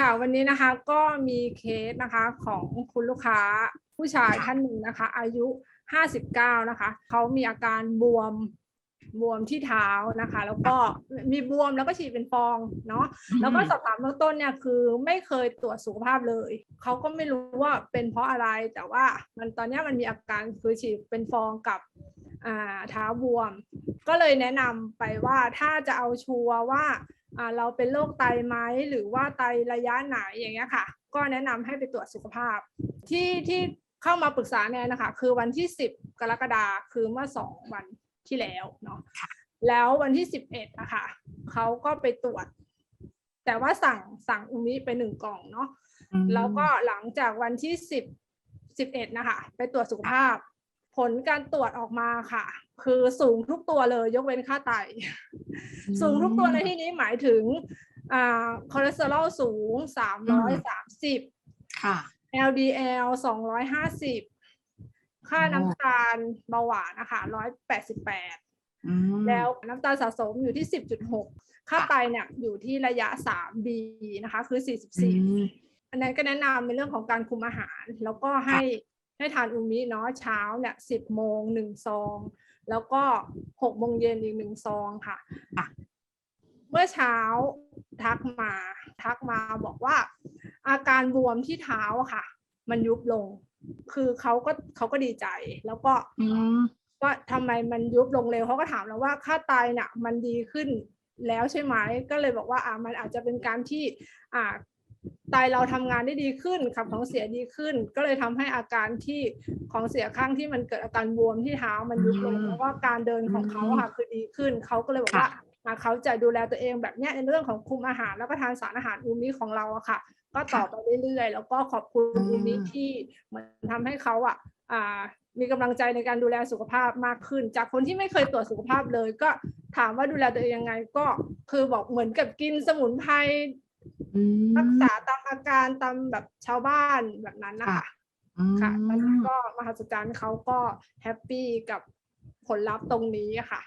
ค่ะวันนี้นะคะก็มีเคสนะคะของคุณลูกค้าผู้ชายท่านหนึ่งนะคะ อายุ 59 นะคะเขามีอาการบวมบวมที่เท้านะคะ แล้วก็มีบวมแล้วก็ฉีดเป็นฟองเนาะแล้วก็สอบถามเบื้องต้นเนี่ยคือไม่เคยตรวจสุขภาพเลยเขาก็ไม่รู้ว่าเป็นเพราะอะไร แต่ว่ามันตอนเนี้ยมันมีอาการคือฉีดเป็นฟองกับอ่าเท้าบวม ก็เลยแนะนำไปว่าถ้าจะเอาชัวร์ว่าอ่า เราเป็นโรคไตไหมหรือว่าไตระยะไหนอย่างเงี้ยค่ะ ก็แนะนำให้ไปตรวจสุขภาพ ที่ที่เข้ามาปรึกษาแนนนะคะ คือวันที่ 10 กรกฎาคมคือเมื่อสองวันที่แล้วเนาะแล้ววันที่ 11อะค่ะเขาก็ไปตรวจ แต่ว่าสั่งสั่งอุมิไปหนึ่งกล่องเนาะอืมแล้วก็หลังจากวันที่สิบสิบเอ็ดนะคะไปตรวจสุขภาพ ผลการตรวจออกมาค่ะ คือสูงทุกตัวเลยยกเว้นค่าไต สูงทุกตัวในที่นี้หมายถึงอ่าคอเลสเตอรอลสูงสามร้อยสามสิบค่ะ LDL สองร้อยห้าสิบค่าอ๋อน้ำตาลเบาหวานนะคะร้อยแปดสิบแปดอืมแล้วน้ำตาลสะสมอยู่ที่สิบจุดหกค่าค่ะไตเนี่ยอยู่ที่ระยะสาม B นะคะ คือสี่สิบอืสี่มอันนั้นก็แนะนำในเรื่องของการคุมอาหาร แล้วก็ให้ ให้ทานอูมิเนาะเช้าเนี่ยสิบโมงหนึ่งซอง แล้วก็หกโมงเย็นอีกหนึ่งซองค่ะค่ะเมื่อเช้าทักมาทักมาบอกว่า อาการบวมที่เท้าอะค่ะ มันยุบลง คือเขาก็เขาก็ดีใจ แล้วก็อืมว่าทำไมมันยุบลงเร็วเขาก็ถามเราว่าค่าไตเนี่ยมันดีขึ้นแล้วใช่ไหมก็เลยบอกว่าอ่ามันอาจจะเป็นการที่อ่า ไตเราทำงานได้ดีขึ้นขับของเสียดีขึ้น ก็เลยทำให้อาการที่ของเสียข้างที่มันเกิดอาการบวมที่เท้ามันยุบลงอืมแล้วก็การเดินของเขาอะค่ะคือดีขึ้นเขาก็เลยบอกว่าค่ะอ่าเขาจะดูแลตัวเองแบบเนี้ยในเรื่องของคุมอาหาร แล้วก็ทานสารอาหารอูมิของเราอะค่ะ ก็ต่อไปเรื่อยๆ แล้วก็ขอบคุณอืมอูมิที่เหมือนทำให้เขาอะอ่ามีกำลังใจในการดูแลสุขภาพมากขึ้น จากคนที่ไม่เคยตรวจสุขภาพเลย ก็ถามว่าดูแลตัวเองยังไงก็คือบอกเหมือนกับกินสมุนไพรอืม รักษาตามอาการตามแบบชาวบ้านแบบนั้นนะคะอืมค่ะตอนนี้ก็มหัศจรรย์เขาก็แฮปปี้กับผลลัพธ์ตรงนี้ค่ะ